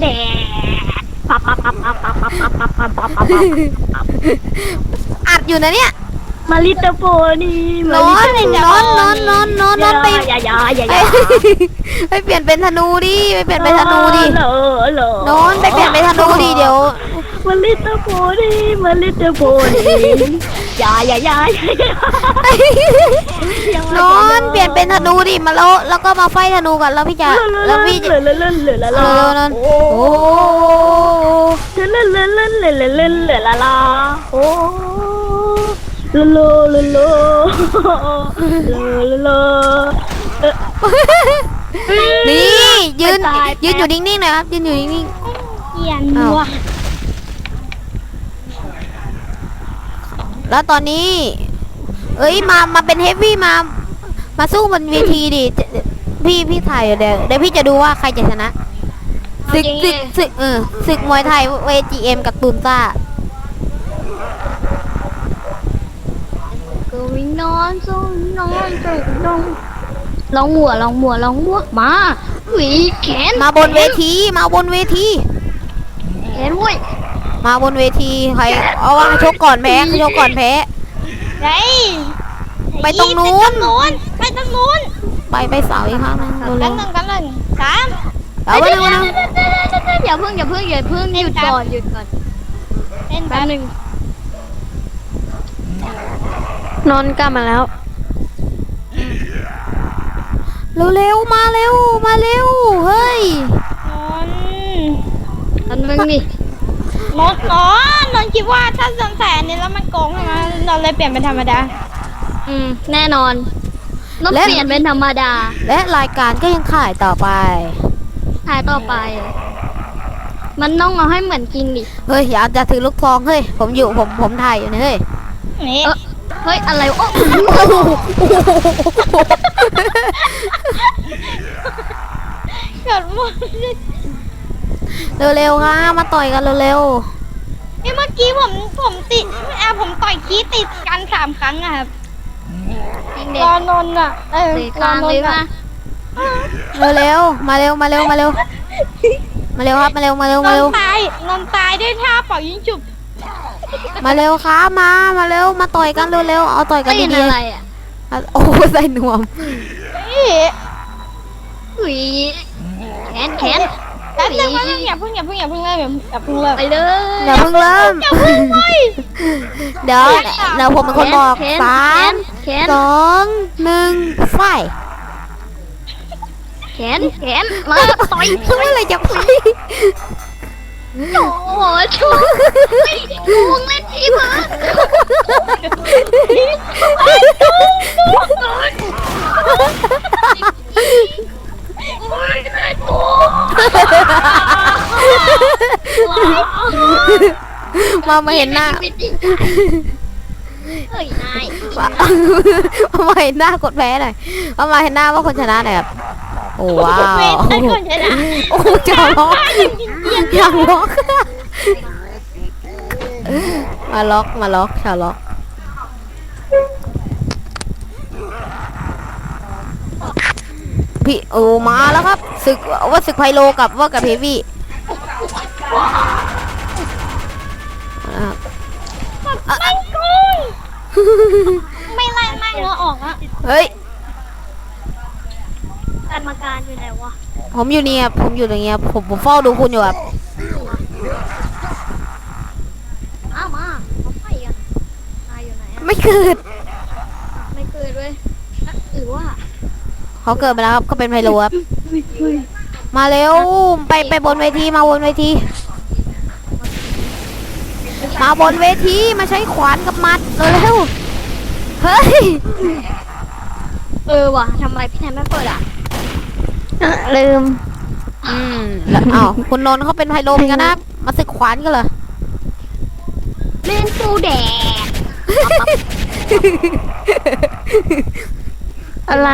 แดกปั๊บปั๊บปั๊บปั๊บปั๊บปั๊บปั๊บปั๊บปั๊บปั๊บปั๊บปั๊บอัดอยู่นะเนี่ย มาลิตาโปนี่ร้อนนอนนอนร้อนร้อนร้อนร้อนไปอย่าอย่าอย่าอย่าไปเปลี่ยนเป็นธนูดิไปเปลี่ยนเป็นธนูดิร้อนไปเปลี่ยนเป็นธนูดิเดี๋ยวมาลิตาโปนี่มาลิตาโปนี่อย่าอย่าอย่าร้อนเปลี่ยนเป็นธนูดิมาแล้วแล้วก็มาไฟธนูกันแล้วพี่จ๋าแล้วพี่จ๋าโอ้โหเล่นเล่นเล่นเล่นเล่นเล่นเล่นละลาโอ้ ลโลโลโลโลโลโลเอ๊ะนี่ยืนไปตายยืนอยู่นิ่งๆหนะครับยืนอยู่นิ่งเกียนอ้าวว่ะๆแล้วตอนนี้ เอ้ยมามาเป็นเฮฟวี่มา มาสู้บนเวทีดิพี่พี่ถ่ายเดี๋ยวเดี๋ยวพี่จะดูว่าใครจะชนะศึกศึกศึกเออศึกมวยไทยเวจีเอ็มกับตูนซ่า ก็วิ่ง นอนสู้นอนสู้นอนลองหัวลองหัวลองหัวมาหวีแขนมาบนเวที มาบนเวที แขนเว้ยมาบนเวทีใครเอาว่าชกก่อนแพ้ชกก่อนแพ้ไงไปตรงนู้นไปตรงนู้นไปไปเสาอีกครั้งหนึงกัเร็นวหนึ่งกันหนึ่งสามๆเอาไปเร็วนะอย่าเพิ่งอย่าเพิ่งอย่าเพิ่งหยุดก่อนหยุดก่อนเล่นแป๊บหนึ่ง นอนกลับมาแล้วเร็วๆมาเร็วมาเร็วเฮ้ยนอนอันมึงดินอนอ๋อนอนคิดว่าถ้าสนแสนนี้แล้วมันโกงใช่ไหมนอนเลยเปลี่ยนเป็นธรรมดา อืมแน่นอนต้องเปลี่ยนเป็นธรรมดา และรายการก็ยังขายต่อไปถ่ายต่อไป มันต้องเอาให้เหมือนจริงดิ เฮ้ยอย่าจะถือลูกทองเฮ้ยผมอยู่ผมผมถ่ายอยู่นะเฮ้ยนี่เฮ้ย อะไรโอ้เกิดหมดเร็วๆค่ะมาต่อยกันเร็วเอ้ยเมื่อกี้ผมผมติดอะผมต่อยคีติดกันสามครั้งอะครับรอนนท์อะเออรอนนท์อะๆเร็วๆมาเร็วมาเร็วมาเร็วมาเร็วครับมาเร็วมาเร็วนมาเร็วนท์ตายนนท์ตายด้วยท่าเป่ายิงจุบ มาเร็วครับมา มาเร็ว มาต่อยกันเร็วๆ เอาต่อยกันเป็นดีอะไรๆอะอะโอ้ใส่นวมหุยแขนแขนแป๊บนึงแป๊บนึงอย่าเพิ่งอย่าเพิ่งอย่าเพิ่งเริ่มอย่าเพิ่งเริ่มไปเลยอย่าเพิ่งเริ่ม อย่าเพิ่งไปเดี๋ยวเดี๋ยวผมเป็นคนบอกแขนสามแขนสองหนึ่งไฟแขนแขนมาต่อย เมื่อไหรจะไฟ โอ้โหชูไม่โกงเล่นทีมอะโอ้ยน่ากลัวมามาเห็นหน้าเฮ้ยนายมามาเห็นหน้ากดแพ้หน่อยมามาเห็นหน้าว่าคนชนะหน่อยครับ โอ้ว้าวเวทได้คนชนะโอ้จะล็อกอยากล็อกมาล็อกมาล็อกชาวล็อกพี่โอ้มาแล้วครับศึกว่าศึกไพโลกับว่ากับเฮฟวี่นะครับไม่กูไม่ไล่ไม่เงาออกอะเฮ้ย กรรมการอยู่ไหนวะผมอยู่เนี่ยครับผมอยู่ตรงเนี้ยครับผมผมเฝ้าดูคุณอยู่ครับอ้ามาเขาไปกันนายอยู่ไหนอะไม่เกิดไม่เกิดเว้ยหรือว่าเขาเกิดไปแล้วครับก็เป็นไพโลครับมาเร็วไปไปบนเวทีมาบนเวที มาบนเวทีมาใช้ขวานกับมัดเร็วๆเฮ้ย เออว่ะทำไมพี่แทนไม่เปิดอะ ลืม อืมแล้วอ้าวคุณนนท์เขาเป็นไพโลเหมือนกันนะครับมาศึกขวานกันเหรอเล่นตูแดกอะไร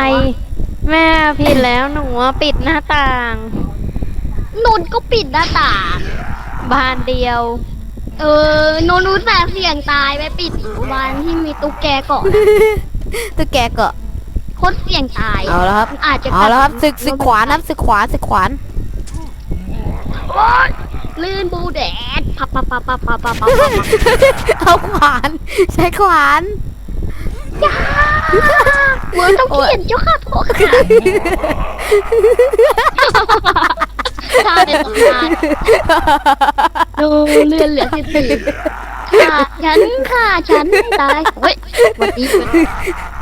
แม่ผิดแล้วหนูว่าปิดหน้าต่าง นนท์ก็ปิดหน้าต่าง บานเดียว เออนนท์รู้แต่เสี่ยงตายไปปิดบานที่มีตุ๊กแกเกาะตัวแกก็โค ตรเสี่ยงตายเอาแล้วครับ มันอาจจะเอาแล้วครับศึกศึกขวานนะครับศึกขวานศึกขวานโอ้ยลื่นบูแดดพับพับพับพับพับพับพับพับเอาขวาน ใช้ขวานเหมือนต้องเขียนเจ้าค่ะโทษค่ะตายตำนานดูเลื่อนเหลือสิบสี่ค่ะฉันค่ะฉันตายเฮ้ยวันนี้เป็นเออ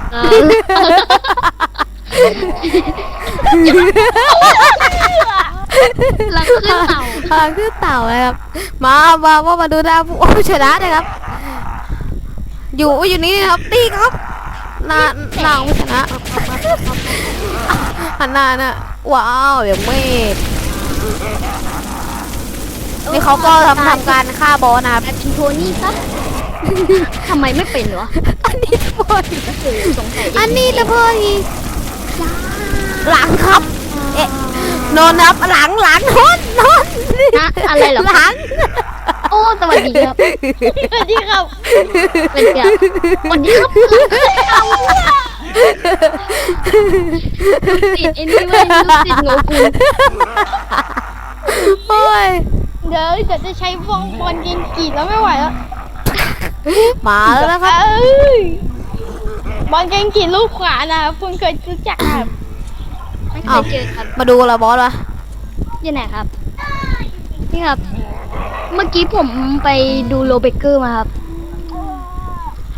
หลังขึ้นเต่าพลังคือเต่าเลยครับ มามาว่ามาดูดาวผู้ชนะนะครับ อยู่อยู่นี่นะครับ ตีครับหน้าหน้าไม่ชนะหันหน้าน่ะว้าวอย่างเมฆนี่เขาก็ทำทำการฆ่าบอสนะครับแบบชิโทนี่ซะ ทำไมไม่เป็นวะอันนี้บอสสงสัยอันนี้ตะพออีหลังครับ เอ๊ะนอนครับหลังหลังนอนนอนนะอะไรเหรอหลังโอ้สวัสดีครับสวัสดีครับเป็นไงสวัสดีครับติดไอ้นี่ไว้ลูกติดโงกูโอ้ยเดี๋ยวเดี๋ยวจะใช้วงบอลยิงกีดแล้วไม่ไหวแล้ว มาแล้วนะครับเอ้ยบอลยิงกีดลูกขวานะครับคุณเคยรู้จักครับไม่เคอ้ายวเจอครับมาดูเราบอสวะที่ไหนครับ นี่ครับ เมื่อกี้ผมไปดูโรเบเกอร์มาครับ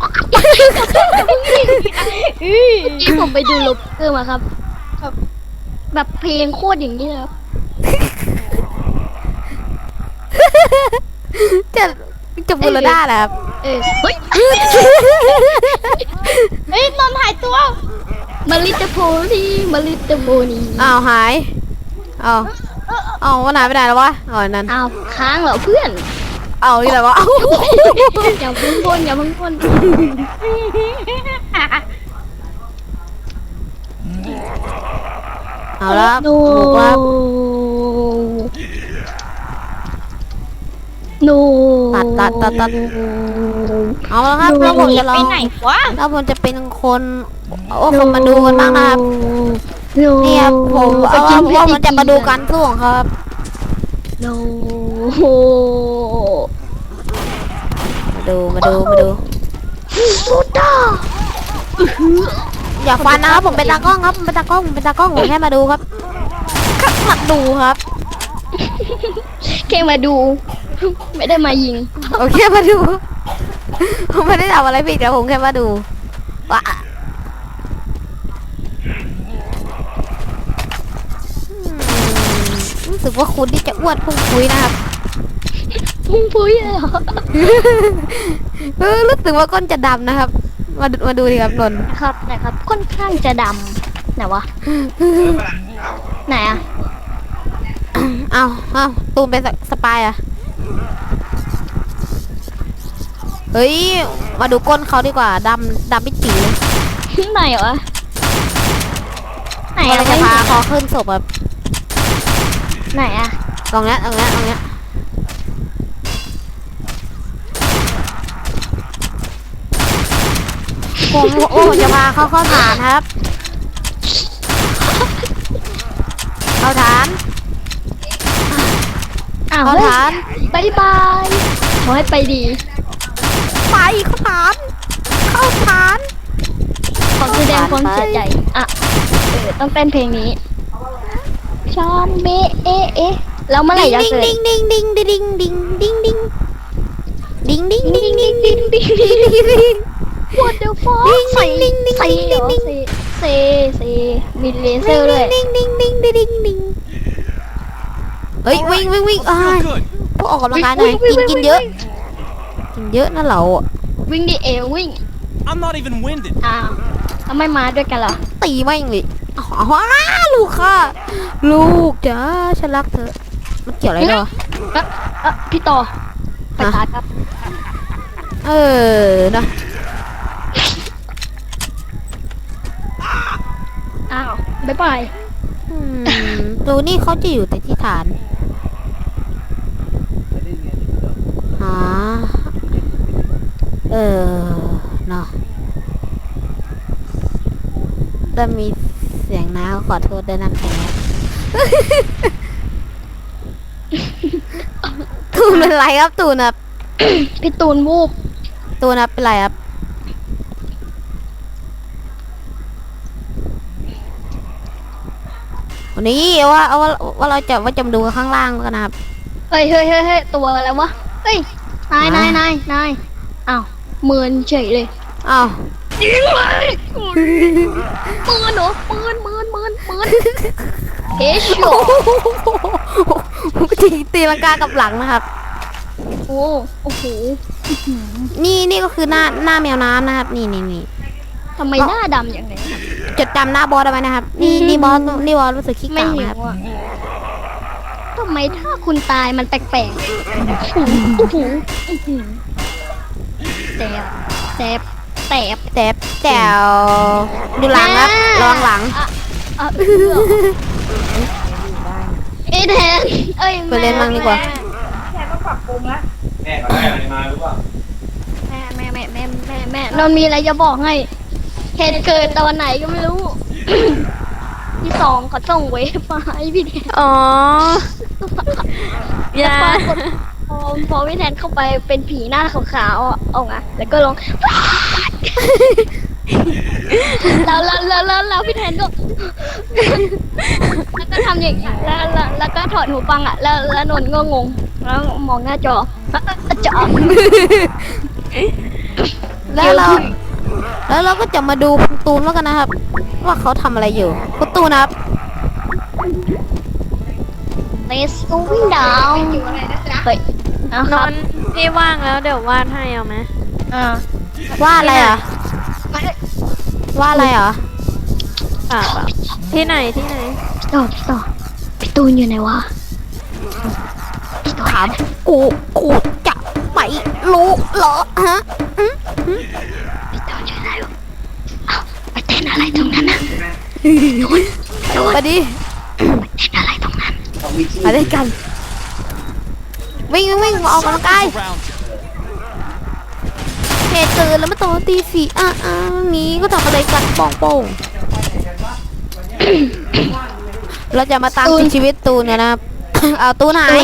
เมื่อกี้ผมไปดูโรเบเกอร์มาครับแบบแบบเพลงโคตรอย่างนี้เลยครับจะจะบูรด้าเหรอครับ เออเฮ้ยเฮ้ยนอนหายตัวมาริตาโพลีมาริตาโพลีอ้าวหายอ้าวอ้าววันไหนไปไหนแล้ววะอ๋อนั่นอ้าวค้างเหรอเพื่อนเอาอีกแล้ววะเอ้าอย่าเพึ่งพ่นอย่าเพึ่งพ่นเอาละครับโนบุกแล้วครับโนตัดตัดตัดตัด เอาละครับแล้วผมจะลองไปไหนวะแล้วผมจะเป็นคนโอ้คนมาดูกันบ้างนะครับนี่ครับผมเอาว่าผมว่ามันจะมาดูการสู้ของเขาครับโนมาดูมาดูมาดูสุดาอย่าฟันนะครับผมเป็นตากล้องครับผมเป็นตากล้องผมเป็นตากล้องผมแค่มาดูครับครับมาดูครับแค่มาดู ไม่ได้มายิงโอเคมาดู ผมไม่ได้ทำอะไรผิดแต่ผมแค่มาดูว่าอืมรู้สึกว่าคุณที่จะอ้วนพุ่งคุยนะครับ พุ่งพุ้ยเลยเหรอเออรู้สึกว่าก้นจะดำนะครับ มาดูมาดูดิครับนนท์นะครับนะครับค่อนข้างจะดำไหนวะไหนอะเอาเอาตูมเป็นสสปายอะ เฮ้ย มาดูก้นเขาดีกว่าดำดำไม่จีเลยไหนวะไหนเราอะจะพาเขาขึ้นศพแบบไหนอะตรงเนี้ยตรงเนี้ยตรงเนี้ยผมโอ้ผมจะพาเขาเข้าฐานครับ เข้าฐานอ้าวเข้าเฮ้ยฐานบายบายขอให้ไปดีไปเข้าฐานเข้าฐานขอแสดงความเสียใจ อะ เออ ต้องเต้นเพลงนี้ ชอนเบเอะเอะแล้วเมื่อไหร่จะดิ้งเกิดดิ้งดิ้งดิ้งดิ้งดิ้งดิ้งดิ้งดิ้งดิ้งดิ้งดิ้งดิ้งดิ้งดิ้งดิ้งดิ้ง What the fuck ดิ้งใส่ดิ้งดิ้งใส่ดิ้งเหรอดิ้งเซเซเซมีเลเซอร์ด้วยดิ้งดิ้งดิ้งดิ้งดิ้งดิ้งเฮ้ยวิ่งวิ่งวิ่งอ้ายพวกออกกำลังกายหน่อยกินกินเยอะ กินเยอะนะเราอะ วิ่งดิเอววิ่ง I'm not even winded. อ้าวทำไมมาด้วยกันล่ะตีแม่งเลยอ๋อลูกค่ะ ลูกจ้าฉันรักเธอ มันเกี่ยวอะไรด้วยวะ เอ๊ะเอ๊ะพี่ต่อไปฮะชาร์จครับ เออนะอ้าว บ๊ายบาย อืมดูนี่เขาจะอยู่แต่ที่ฐานอ๋อ เออเนาะถ้ามีเสียงน้าก็ขอโทษด้วยนะครับนเป็นไรครับตูนครับพี่ตูนวูบตูนครับเป็นไรครับวันนี้ว่าเอาว่าว่าเราจะว่าจะมาดูข้างล่างกันนะครับเฮ้ยเฮ้ยเฮ้ยเฮ้ยตัวอะไรวะ เฮ้ย นายนายนายนายอ้าว เมินเฉยเลยอ้าวยิงเลยเมินเหรอเมินเมินเมินเมินเฮชโชตีตีลังกากับหลังนะครับ โอ้โอ้โหนี่นี่ก็คือหน้าหน้าแมวน้ำนะครับ นี่นี่นี่ทำไมหน้าดำอย่างนี้ครับจดจำหน้าบอสเอาไว้นะครับ นี่นี่บอสนี่บอสรู้สึกขี้ไม่กากหินะครับวอะทำไมถ้าคุณตายมันแปลกๆโอ้โหโอ้โห แสบแสบแสบแต่แต่ดูหลังครับระวังหลัง อะอะเอยแทนเอ้ยไปเล่นมั่งดีกว่าแม่เขาได้อะไรมารู้ป่ะแม่แม่แม่แม่แม่แม่นนมีอะไรจะบอกให้เหตุเกิดตอนไหนก็ไม่รู้ที่สองเขาส่งเวฟมาให้พี่แทนอ๋ออย่าปรากฏ พอพอพี่แทนเข้าไปเป็นผีหน้าขาวๆอะเอาไงแล้วก็ลงแล้วแล้วแล้วแล้วแล้วพี่แทนก็ แล้วก็ทำอย่างแล้วแล้วแล้วก็ถอดหูฟังอะ แล้วแล้วนนท์ก็งง แล้วมองหน้าจอจอแล้วเรา แล้วเราก็จะมาดูคุณตูนแล้วกันนะครับ ว่าเขาทำอะไรอยู่คุณตูนนะครับ เลสกูวิ่งดาว เฮ้ยนะนครัอบนพี่ว่างแล้วเดี๋ยววาดให้เอาไหมอ่าว่าอะไรอะว่าอะไรเหรอเปล่าเปล่าที่ไหนที่ไหนพี่ต่อพี่ต่อพี่ตูนอยู่ไหนวะถามกูกูจะไม่รู้เหรอฮะอืมพี่ตูนอยู่ไหนวะเอ้าไปเต้นอะไรตรงนั้นนะไปดิเต้นอะไรตรงนั้น มาด้วยกัน วิ่งวิ่งวิ่งมาออกกำลังกายเหตุเกิดแล้วมาตอนตีสี่อะอะงี้ก็ทำอะไรกันป่องโป่งเราจะมาตามติดชีวิตตูนกันนะครับ เอาตูนหาย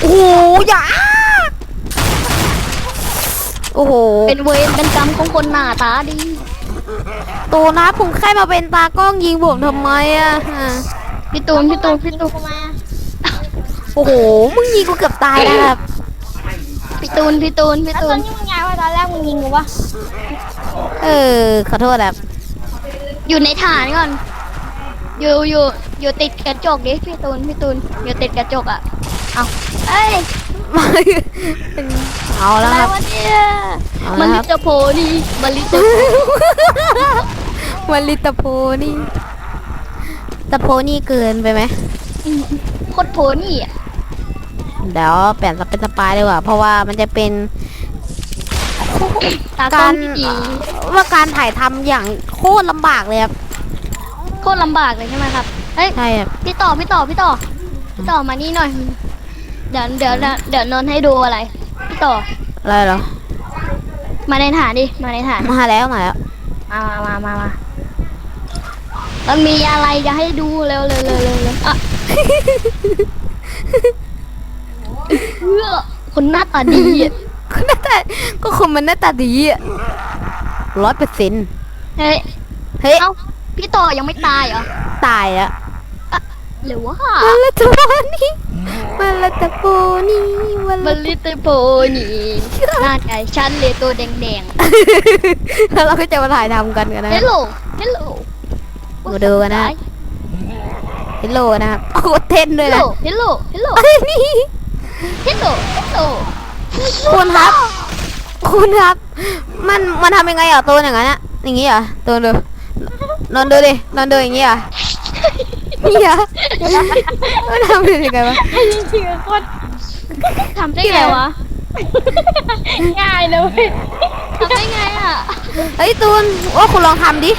โอ้โหอย่าโอ้โห เป็นเวรเป็นกรรมของคนหน้าตาดี ตูนนะผมแค่มาเป็นตากล้องยิงผมทำไมอะอะพี่ตูนพี่ตูนพี่ตูน โอ้โห มึงยิงกูเกือบตายนะครับ พี่ตูน พี่ตูน พี่ตูนมึงไงว่าตอนแรกมึงยิงกูวะเออ ขอโทษครับ อยู่ในฐานก่อน อยู่อยู่อยู่ติดกระจกดิพี่ตูน พี่ตูน อยู่ติดกระจกอะ เอาเอ้ยเอาอะแล้วไรครับ วะเนี่ยเอามัแล้วครับนลิตรโพนี่มันลิตรโพวันลิตาโพนี่ตะโพนี่เกินไปไหมโคตรโพนี่อะ เดี๋ยวเปลี่ยนเป็นสปายดีกว่า เพราะว่ามันจะเป็นตากล้กาองรที่ดีว่าการถ่ายทำอย่างโคตรลำบากเลยครับโคตรลำบากเลยใช่ไหมครับเฮ้ยใช่ครับพี่ต่อพี่ต่อพี่ต่อพี่ต่อมานี่หน่อย เดี๋ยวเดี๋ยวเดี๋ยวเดี๋ยวนนท์ให้ดูอะไรพี่ต่ออะไรเหรอมาในฐานดิมาในฐานมาแล้วมาแล้วมามามามามาแล้วมีอะไรจะให้ดูเร็วเร็วเร็วเร็วเร็วอะ เพื่อคนหน้าตาดีอะก็หน้าตาก็คนมันหน้าตาดีอะร้อยเปอร์เซ็นต์เฮ้ยเฮ้ยเอ้าพี่ต่อยังไม่ตายเหรอตายแล้วหรือว่ามาละตะโพนี่มาละตะโพนี่มามัละนลิตรโพนี่หน้าไก่ฉันเลยตัวแดงแดงแล้วเราก็จะมาถ่ายทำกันกันนะ เฮลโลเฮลโลมาดูกันนะ เฮลโลนะครับโอ้โหเต้นด้เฮวยลโลนะเฮลโลเฮลโลเอ้ยนี่ เฮลโลเฮลโลคุณครับ คุณครับ มันมันทำยังไงอะตัวอย่างนั้นอะอย่างงี้อะตัวดูนอนดูดินอนดูอย่างงี้อะนี่เหรอมันทำยังไงวะจริงๆโคตรทำได้ไงวะง่ายเลยเว้ยทำได้ไงอะเฮ้ยตูนว่าคุณลองทำดิ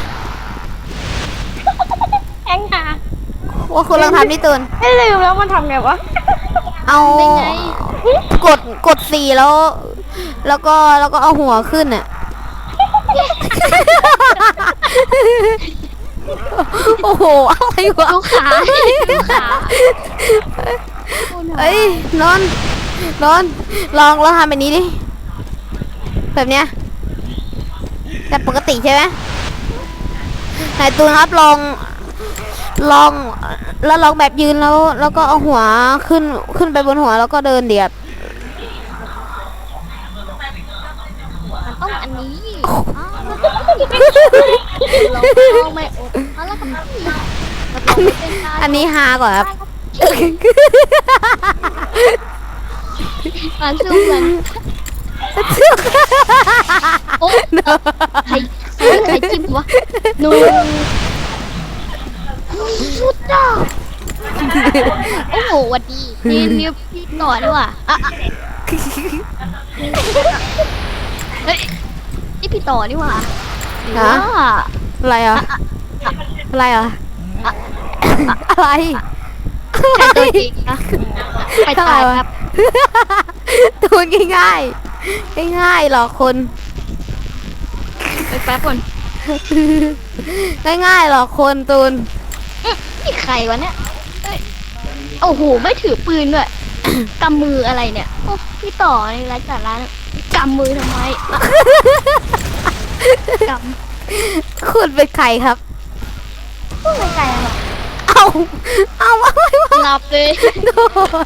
แองหาว่าคุณลองทำดิตูนไม่ลืมแล้วมันทำไงวะ เอาได้ไง กดกดสี่แล้ว แล้วก็แล้วก็เอาหัวขึ้นอะ โอ้โหอะไรวะดูขาดูขาเเอ้ยนอนนอนลองลองทำแบบนี้ดิ แบบเนี้ยแบบปกติใช่ไหมไหนตูนครับลองลอง แล้วลองแบบยืนแล้ว แล้วก็เอาหัวขึ้นขึ้นไปบนหัวแล้วก็เดินเดียบมันต้องอันนี้เราลองไม่อดเอาแล้วก็ไม่มันต้องเป็นการอันนี้ฮากว่าครับ การสู้กันโอ้ใครใครใครจิ้มวะหนูสุดยอด โอ้โหหวัดดีนี่นี่พี่ต่อด้วยว่ะอะอะเฮ้ยนี่พี่ต่อนี่ว่ะฮะว้าอะไรอะ อะไรอะ อะไรใช่ตัวจริงนะไปตายครับตูนง่ายๆง่ายๆหรอกคนไปแป๊บก่อนง่ายๆหรอกคนตูนนี่ใครวะเนี่ยเอ้ย โอ้โห ไม่ถือปืนด้วย กำมืออะไรเนี่ย โอ้พี่ต่อในร้านจัดร้านกำมือทำไมอะกำคุณเป็นใครครับพูดไกลๆอะเอาเอาอะไรวะหลับเลยโด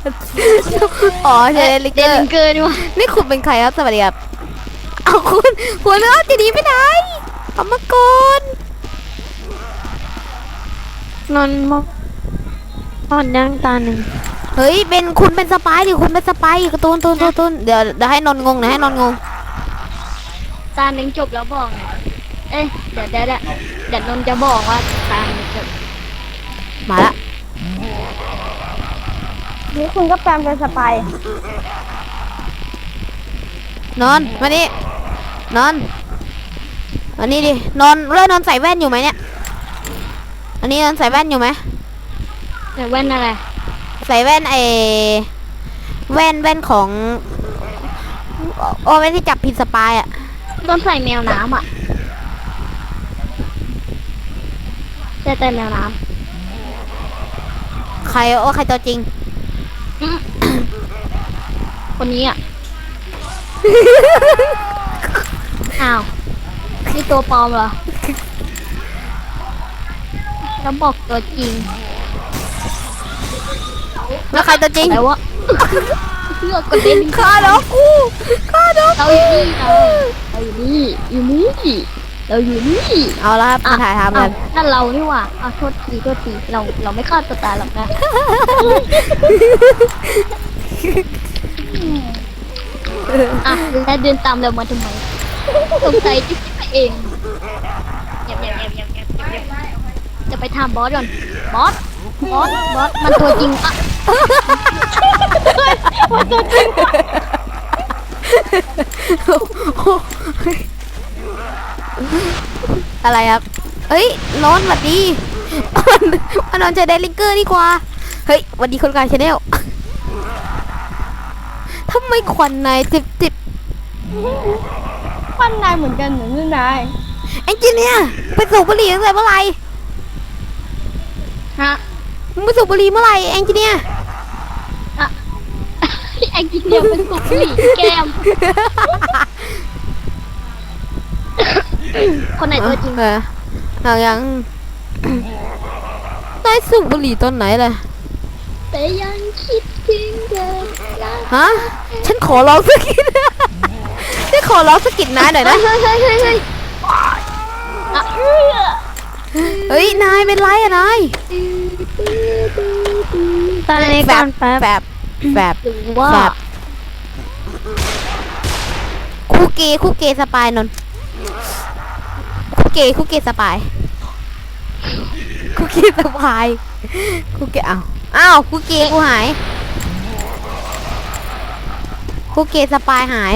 นอ๋อใช่ลิกเกเด่อนร์เกินว่ะนี่คุณเป็นใครครับสวัสดีครับเอาคุณหัวเรือจะหนีไปไหนเอามาก่อนนอนมอง นอนย่างตาหนึ่งเฮ้ยเป็นคุณเป็นสปายดิคุณเป็นสปายการ์ตูนตูนตูนตูนเดี๋ยวเดี๋ยวให้นนท์งงนะให้นนท์งงตาหนึ่งจบแล้วบอกนะเอ้ยเดี๋ยวเดี๋ยวเดี๋ยวเดี๋ยวนนท์จะบอกว่าตาหนึ่งจบมาละนี่คุณก็แปลงเป็นสปายนอนท์มานี่นอนท์มานี่ดินอนท์เลื่อนนอนท์ใส่แว่นอยู่ไหมเนี่ยอันนี้นอนท์ใส่แว่นอยู่ไหม แต่แว่นอะไร ใส่แว่นไอแว่นแว่นของโอ้แว่นที่จับผิดสปายอะต้นใส่แมวน้ำอะใช่แต่แมวน้ใครโอ้ใครตัวจริงำอื้อคนนี้อะ อ้าวนี่ตัวปลอมเหรอแล้วบอกตัวจริง แล้วใครตัวจริงแต่ว่าเลือกกระเด็นฆ่าน้องกูฆ่าน้องเราอยู่นี่เราเราอยู่นี่อยู่นี่เราอยู่นี่เอาละครับมาถ่ายทำกันอะนั่นเรานี่หว่าเอาโทษทีโทษทีเราเราไม่ฆ่าตัวตายหรอกนะอะแล้วเดินตามเรามาทำไมสงสัยจะคิดไปเองเงียบเงียบเงียบเงียบเงียบเงียบจะไปถามบอสก่อนบอสบอสบอสมันตัวจริงปะ อะไรครับเฮ้ยนอนหวัดดีมานอนเจอเดลิงเกอร์ดีกว่า เฮ้ยวัดดีคนกลางชาแนลทำไมควันนายจิบจิบปั้นนายเหมือนกันเหมือนนี่นายเอนจิเนียไปสูบบุหรี่ตั้งแต่เมื่อไหร่ฮะมึงไปสูบบุหรี่เมื่อไหร่เอนจิเนียร์อะไอ้กิน เดียวเป็นสุกหลีแก้ม คนไหนตัวจริงเออเอายังนายสูบบุหรี่ตอนไหนล่ะแต่ยังคิดถึงเธอนะฮะฉันขอร้องสักกินฉันขอร้องสักกินนายหน่อยนะ เฮ้ยเฮ้ยเฮ้ยเฮ้ยอะเฮ้ย นายเป็นไรอะนายตาเล็กแบก่อบนแป๊บแบบแบบหรือว่า แบบ คู่เกย์คู่เกย์สปายนนท์คู่เกย์คู่เกย์สปายคู่เกย์สปายคู่เกย์อ้าวอ้าวคู่เกย์กูหายคู่เกย์สปายหาย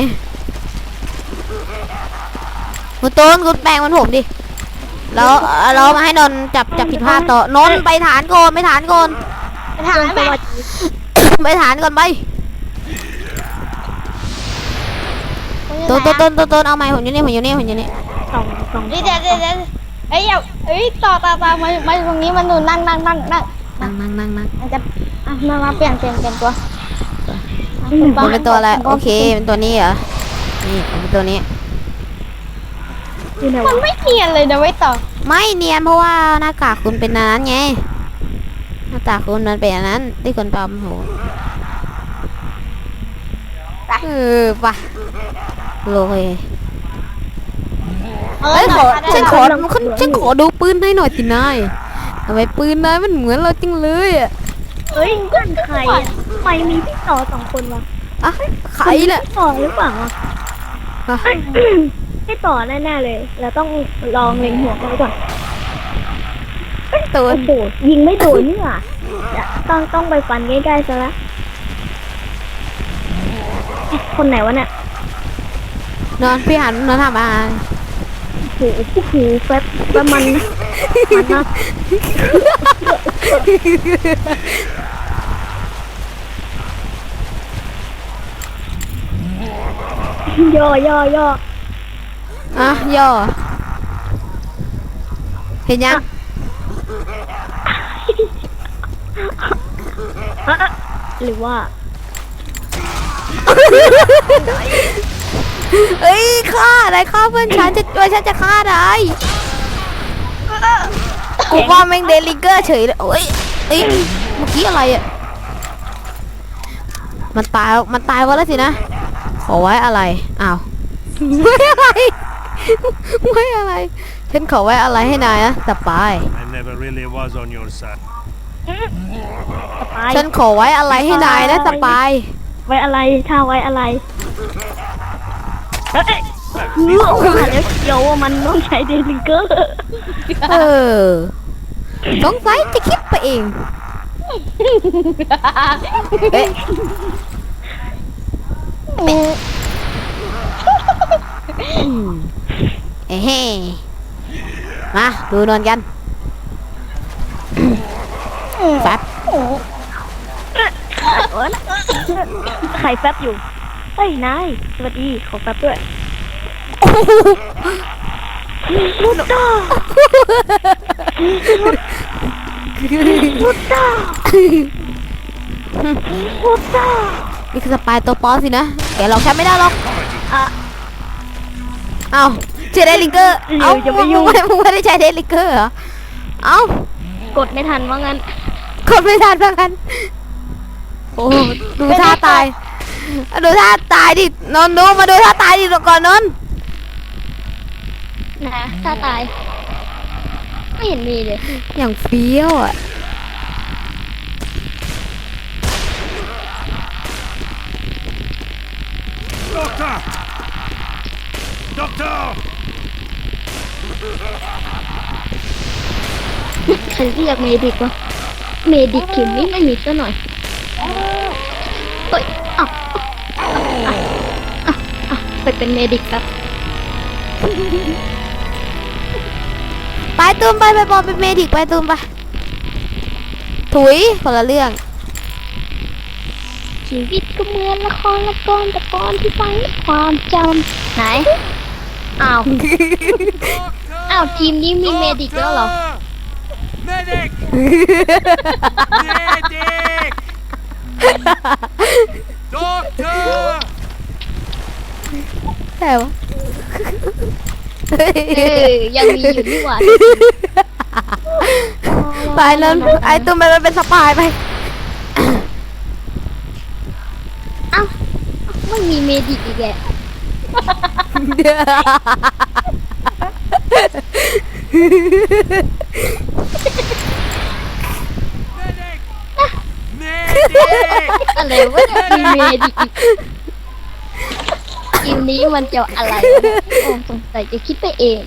คุณต้นคุณแปลงมันผมดิแล้วเรามาให้นนท์จับจับผิดพลาดต่อนนท์ไปฐานก่อนไปฐานก่อนถามไหมไปฐานก่อนไป ต้นต้นต้นต้นต้นเอาไม้ผมอยู่นี่ผมอยู่นี่ผมอยู่นี่สองสองเดี๋ยวเดี๋ยวเดี๋ยวเดี๋ยวเอ้ยอย่าเอ้ยต่อต่อต่อมามาตรงนี้มันดูนั่งนั่งนั่งนั่งนั่งนั่งนั่งนั่งมันจะอะมามาเปลี่ยนเปลี่ยนเปลี่ยนตัวมันเป็นตัวอะไรโอเคเป็นตัวนี้เหรอนี่เป็นตัวนี้อยู่ไหนมันวะไม่เนียนเลยนะไว้ยต่อ ไม่เนียนเพราะว่าหน้ากากคุณเป็นอันนั้นไงหน้ากากคุณมันเป็นอันนั้นที่คนปลอมโหเออไปะ โลยเออเอ้ยขอได้ฉันขอได้ฉันขอดูปืนให้หน่อยสินายทำไมปืนนายมันเหมือนเราจริงเลยอะเฮ้ยเพื่อนใครอะทำไมมีพี่ต่อสองคนวะอะใครน่ะพี่ต่อหรือเปล่าวะอะพี่ต่อแน่ๆเลยแล้วต้องลองเล็งหัวเขาไว้ก่อนตัวโอ้โหยิงไม่โดนนี่หว่าต้องต้องไปฟันใกล้ๆซะละเอ๊ะคนไหนวะเนี่ย นอนพี่หันนอนทำอะไรโอ้โหโอ้โหแฟบแฟบมันนะมันนะย่อย่อย่ออะย่อเห็นยังอะอะหรือว่า เอ้ยฆ่าอะไรฆ่าเพื่อนฉันจะว่าฉันจะฆ่าอะไรกูว่าแม่งเดลิเกอร์เฉยเลยโอ้ยเอ้ยเมื่อกี้อะไรอะมันตายมันตายก็แล้วสินะขอไว้อะไรอ้าวไม่อะไรไม่อะไร ฉันขอไว้อะไรให้นายนะแต่ไป I never really was on your side. สปายฉันขอไว้อะไรให้นายนะแต่ไป ไว้อะไรท่าไว้อะไร เอ้ยรู้ว่าแล้วเดี๋ยวว่ามันต้องใช้เดลิเกอร์เออสงสัยจะคิดไปเองเอ๊ะเฮ้มาดูนอนกันแป๊บใครแฟบอยู่ เฮ้ยนายสวัสดีขอแฟบด้วยลูกตาลูกตาลูกตานี่คือสปายตัวปลอมสินะแกเราใช้ไม่ได้หรอกอะเอ้าใช้เดลิเกอร์ เอ้าอย่าไปยุ่งมึไม่มึงไม่ได้ใช้เดลิเกอร์เหรอ เอ้ากดไม่ทันว่างั้นคนไม่ทันเหมือนกันโอ้ดูท่าตาย ดูท่าตายดินนท์ดูมาดูท่าตายดิก่อนนนท์นะถ้าตาย ไม่เห็นมีเลย อย่างเฟี้ยวอะ Doctor! Doctor! ใครเรียกเมดิกวะเมดิกคิมนี่ไม่มีซะหน่อยเฮ้ย เอ้าไปเป็นเมดิกครับ ไปตูมไปไปบอลเป็นเมดิกไปตูมไป ถุยคนละเรื่อง ชีวิตก็เหมือนละครละครแต่ก่อนที่ฟังด้วยความจำไหน อ้าว อ้าวทีมนี้มีเมดิกแล้วเหรอ Medic! Medic! Doctor! แต่วะเออยังมีอยู่นี่หว่าไปนั้นไอ้ตูมไปมันเป็นสปายไปอ้าวไม่มีเมดิกอีกแก Medic! อะไรวะเนี่ยมีเมดิกอีก ทีมนี้มันจะอะไรวะเนี่ยโอ้สงสัยจะคิดไปเอง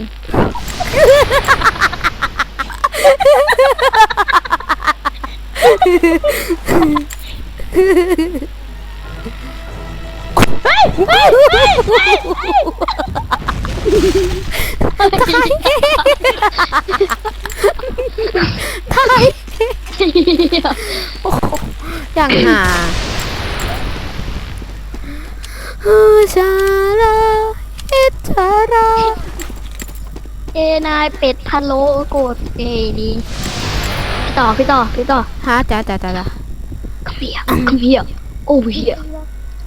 อย่างหา ฮูชาลาอิทาราเอนายเป็ดพะโล้โกรธเอดีพี่ต่อพี่ต่อพี่ต่อฮะจ้าจ้าจ้าจ้าขเบียขเบียโอ้เบีย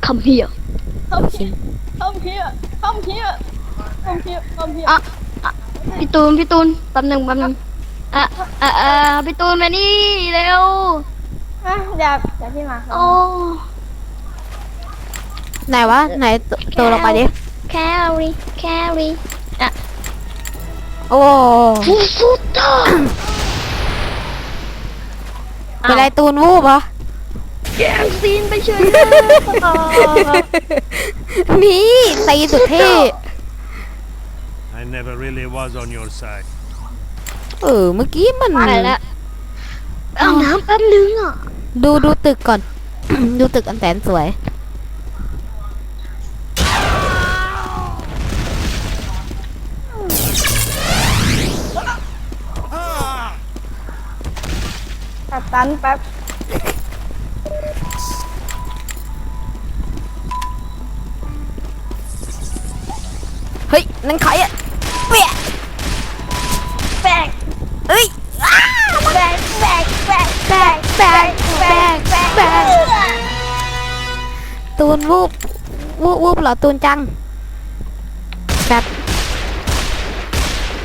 come here เข้าเพียเข้าเพียเข้าเพียเข้าเพียเข้าเพียอะอะพี่ตูนพี่ตูนแป๊บหนึงแป๊บหนึงอะอะอะพี่ตูนมานี่เร็ว อะเดี๋ยวเดี๋ยวพี่มาโอ้ ไหนวะไหนตตัวลงไปดิแครี่แครี่อะโอ้ฟูฟูต้าเป็นไรตูนวูบเหรอแย่งซีนไปเฉยนี่ตีสุดเท่ I never really was on your side. เออเมื่อกี้มัน ไปแล้วเอาน้ำแป๊บนึงอะ ดูดูตึกก่อน ดูตึกอันแสนสวย ตัดตันแป๊บเฮ้ย นั่นใครอะเปียแบกเอ้ยแบกแบกแบกแบกแบกแบกแบกแบกตูนวูบวูบวูบเหรอตูนจังแบบ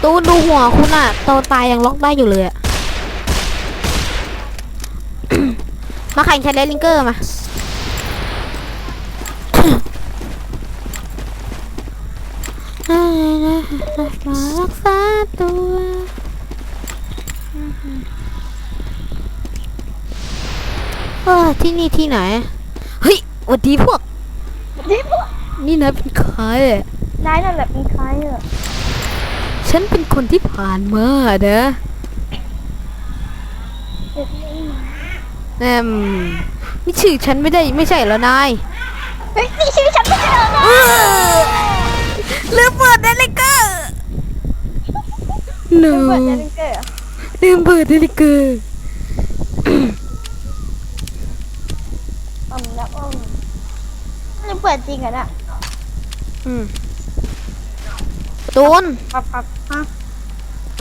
ตูนดูหัวคุณอะโตตายยังล็อกได้อยู่เลยอะ มาแข่งชาเลนลิงเกอร์มามารักษาตัวเออที่นี่ที่ไหน เฮ้ยวัดดีพวก นี่พวกนี่นะเป็นใครนายนั่นแหละเป็นใครอะฉันเป็นคนที่ผ่านมาเด้อ แอมนี่ชื่อฉันไม่ได้ไม่ใช่แล้วนายเฮ้ยนี่ชื่อฉันไม่ใช่เหรอนะลืมเปิดนาฬิกา no เปิดเจลิงเกอร์ลืมเปิดนาฬิกาอืมแล้วอืมนี่เปิดจริงเหรอน่ะอืมตูนครับครับฮะ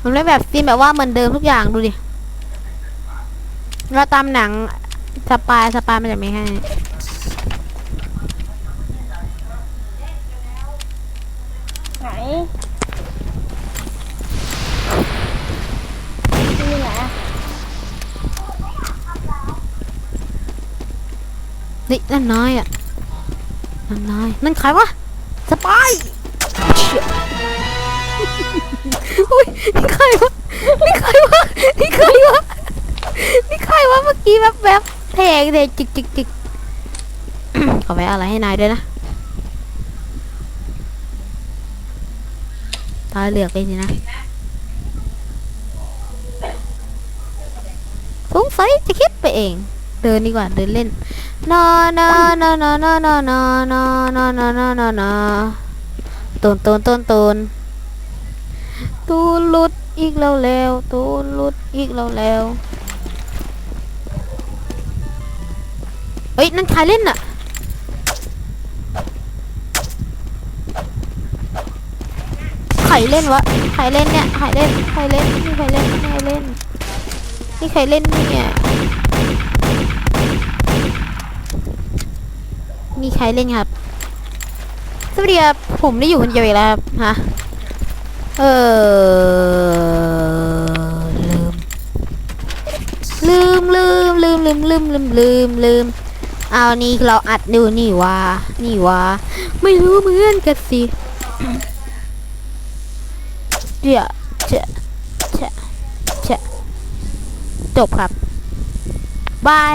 มันไม่แบบซีนแบบว่าเหมือนเดิมทุกอย่างดูดิ เราตามหนังสปายสปายมันจะไม่ให้ไหนที่ไหนอะนี่นั่นนายอะนั่นนายนั่นใครวะสปายเชี่ยอุ้ยนี่ใครวะนี่ใครวะนี่ใครวะ นี่ใครวะเมื่อกี้แบบแบบแทงเลยจิกจิกจิกขอไว้อะไรให้นายด้วยนะ ตาเหลือกไปสินะสงสัยจะคิดไปเอง เดินดีกว่าเดินเล่นนอนอนอนอนอนอนอนอนอนอนอนอนตูนตูนตูนตูนตูนลุดอีกแล้วแล้วตูนลุดอีกแล้วแล้ว เอ้ยนั่นใครเล่นน่ะใครเล่นวะใครเล่นเนี่ยใครเล่นใครเล่นนี่ใครเล่นนี่ใครเล่นนี่ใครเล่นเนี่ยมีใครเล่นครับสวัสดีครับผมได้อยู่คนเดียวอีกแล้วครับฮะเออลืมลืมลืมลืมลืมลืมลืมลืมลืม เอานี่เราอัดดูนี่ว่านี่ว่าไม่รู้เหมือนกันสิเดี๋ยวจะจะจะจบครับบาย